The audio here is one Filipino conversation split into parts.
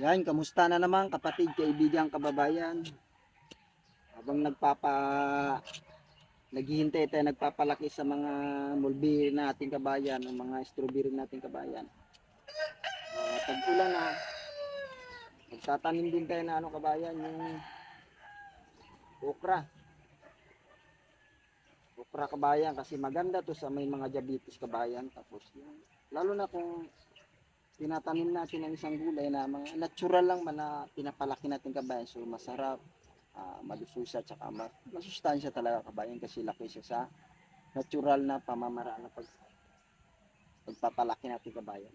Yan, kamusta na naman kapatid, kaibigan, kababayan. Habang nagpapa naghihintay tayo nagpapalaki sa mga mulberry nating kabayan, ang mga strawberry nating kabayan. Uh, tag-ulan na. Magtatanim din tayo na ano kabayan, yung okra. Okra kabayan kasi maganda to sa may mga diabetes kabayan. Tapos yung, lalo na kung tinatanim natin ang isang gulay na mga natural lang man na pinapalaki natin kabayan. So masarap, uh, malususa, tsaka ma- masustansya talaga kabayan kasi laki siya sa natural na pamamaraan na pag, pagpapalaki natin kabayan.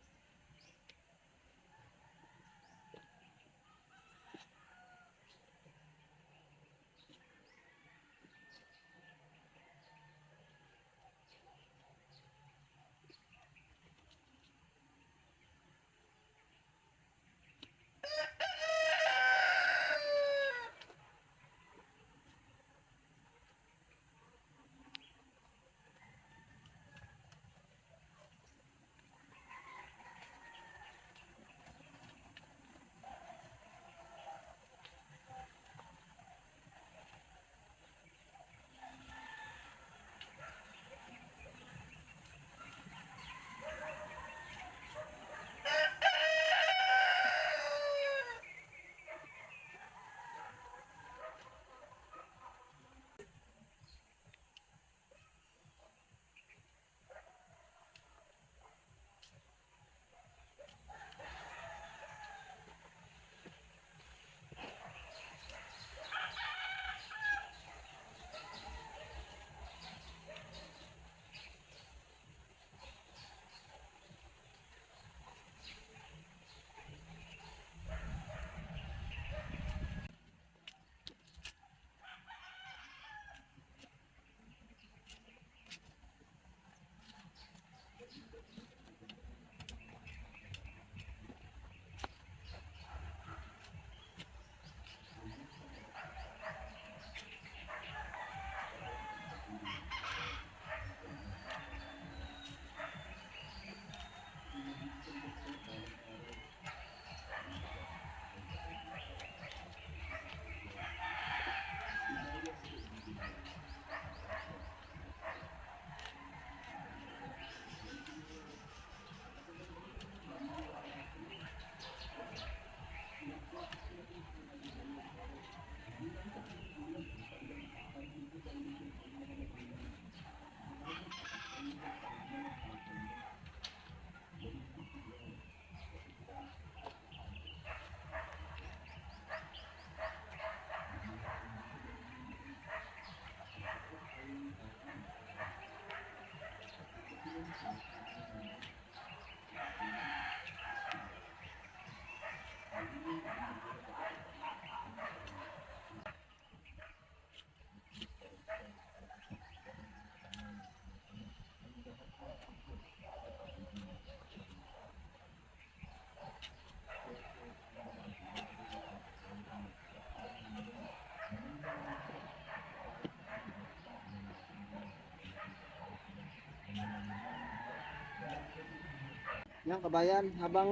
Yan kabayan, habang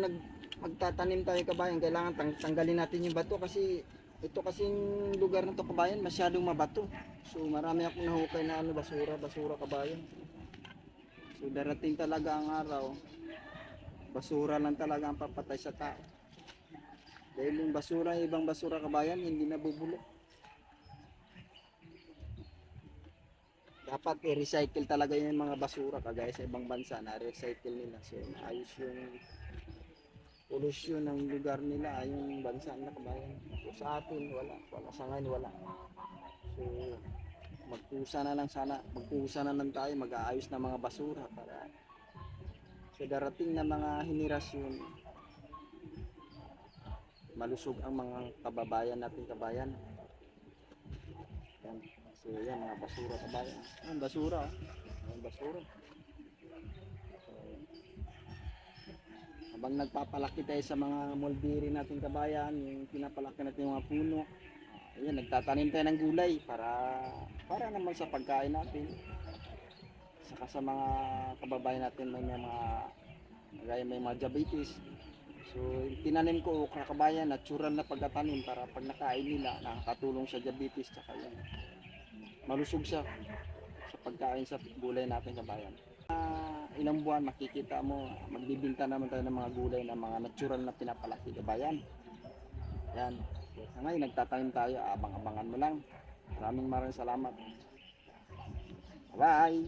nag magtatanim tayo kabayan, kailangan tang tanggalin natin yung bato kasi ito kasing lugar na to kabayan masyadong mabato. So marami akong nahukay na ano basura, basura kabayan. So darating talaga ang araw, basura lang talaga ang papatay sa tao. Dahil yung basura, ibang basura kabayan, hindi nabubulok. Dapat i-recycle talaga yung mga basura kagaya sa ibang bansa na recycle nila. So ayos yung pollution ng lugar nila yung bansa na kabayan. So sa atin wala. Wala. Sa ngayon wala. So magpusa na lang sana. Magpusa na lang tayo. Mag-aayos ng mga basura para sa darating na mga henerasyon malusog ang mga kababayan natin kabayan. Yan. So yan mga basura kabayan. Ang basura. oh. Ang basura. So, habang nagpapalaki tayo sa mga mulberry natin kabayan, yung pinapalaki natin yung mga puno. ah, Ayan, nagtatanim tayo ng gulay para para naman sa pagkain natin. Saka sa mga kababayan natin may mga gaya may mga diabetes. So So, tinanim ko okra kabayan, natural na pagkatanim para pag nakain nila, nakakatulong sa diabetes tsaka yan. Malusog siya sa pagkain sa gulay natin kabayan. Ah, ilang buwan makikita mo, magbibinta naman tayo ng mga gulay na mga natural na pinapalaki kabayan. Yan. Sa ngayon, nagtatanim tayo, abang-abangan mo lang. Maraming maraming salamat. Bye!